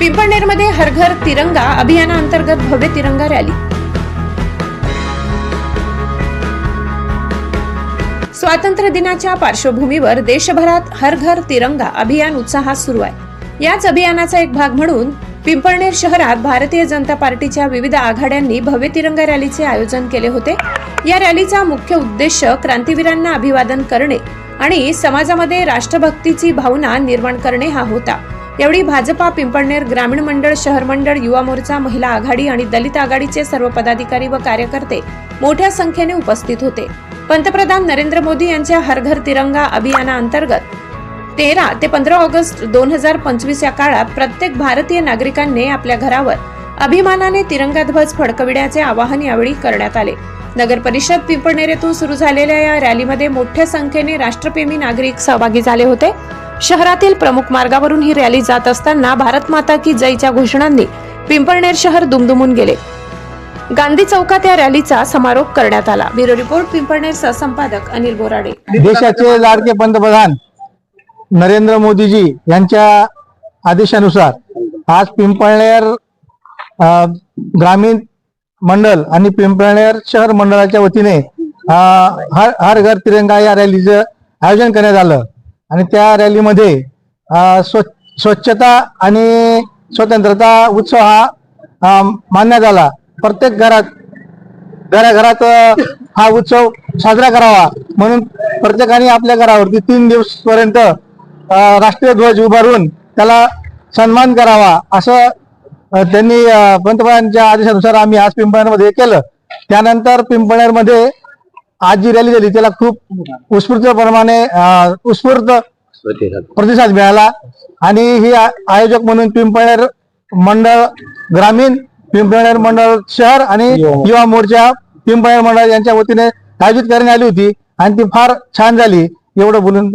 पिंपळनेरमध्ये हर घर तिरंगा अभियानाअंतर्गत भव्य तिरंगा रॅली. स्वातंत्र्य दिनाच्या पार्श्वभूमीवर देशभरात हर घर तिरंगा अभियान उत्साहात सुरू आहे. याच अभियानाचा एक भाग म्हणून पिंपळनेर शहरात भारतीय जनता पार्टीच्या विविध आघाड्यांनी भव्य तिरंगा रॅलीचे आयोजन केले होते. या रॅलीचा मुख्य उद्देश क्रांतीवीरांना अभिवादन करणे आणि समाजामध्ये राष्ट्रभक्तीची भावना निर्माण करणे हा होता. यावेळी भाजपा पिंपळनेर ग्रामीण मंडळ शहर मंडळ युवा मोर्चा महिला आघाडी आणि दलित आघाडीचे सर्व पदाधिकारी व कार्यकर्ते मोठ्या संख्येने उपस्थित होते. पंतप्रधान नरेंद्र मोदी यांच्या हर घर तिरंगा अभियानाअंतर्गत तेरा ते पंधरा ऑगस्ट दोन हजार पंचवीस या काळात प्रत्येक भारतीय नागरिकांनी आपल्या घरावर अभिमानाने तिरंगा ध्वज फडकविण्याचे आवाहन यावेळी करण्यात आले. नगर परिषद पिंपळनेर येथून सुरू झालेल्या या रॅलीमध्ये मोठ्या संख्येने राष्ट्रप्रेमी नागरिक सहभागी झाले होते. शहरातील प्रमुख मार्गावरून ही रॅली जात असताना भारत माता की जयच्या घोषणांनी पिंपळनेर शहर दुमदुमून गेले. गांधी चौकात या रॅलीचा समारोप करण्यात आला. ब्युरो रिपोर्ट पिंपळनेर सहसंपादक अनिल बोराडे. देशाचे लाडके पंतप्रधान नरेंद्र मोदीजी यांच्या आदेशानुसार आज पिंपळनेर ग्रामीण मंडल आणि पिंपळनेर शहर मंडळाच्या वतीने हर हर घर तिरंगा या रॅलीचं आयोजन करण्यात आलं. आणि त्या रॅलीमध्ये स्व स्वच्छता आणि स्वतंत्रता उत्सव हा मानण्यात आला. प्रत्येक घरात घराघरात हा उत्सव साजरा करावा. म्हणून प्रत्येकाने आपल्या घरावरती तीन दिवस पर्यंत राष्ट्रीय ध्वज उभारून त्याला सन्मान करावा. असं त्यांनी अ, पंतप्रधानांच्या आदेशानुसार आम्ही आज पिंपळनेरमध्ये केलं. त्यानंतर पिंपळनेरमध्ये आज जी रॅली झाली त्याला खूप उत्स्फूर्त प्रमाणे अ, उत्स्फूर्त प्रतिसाद मिळाला. आणि ही आयोजक म्हणून पिंपळनेर मंडळ ग्रामीण पिंपळनेर मंडळ शहर आणि युवा मोर्चा पिंपळनेर मंडळ यांच्या वतीने आयोजित करण्यात आली होती. आणि ती फार छान झाली एवढं बोलून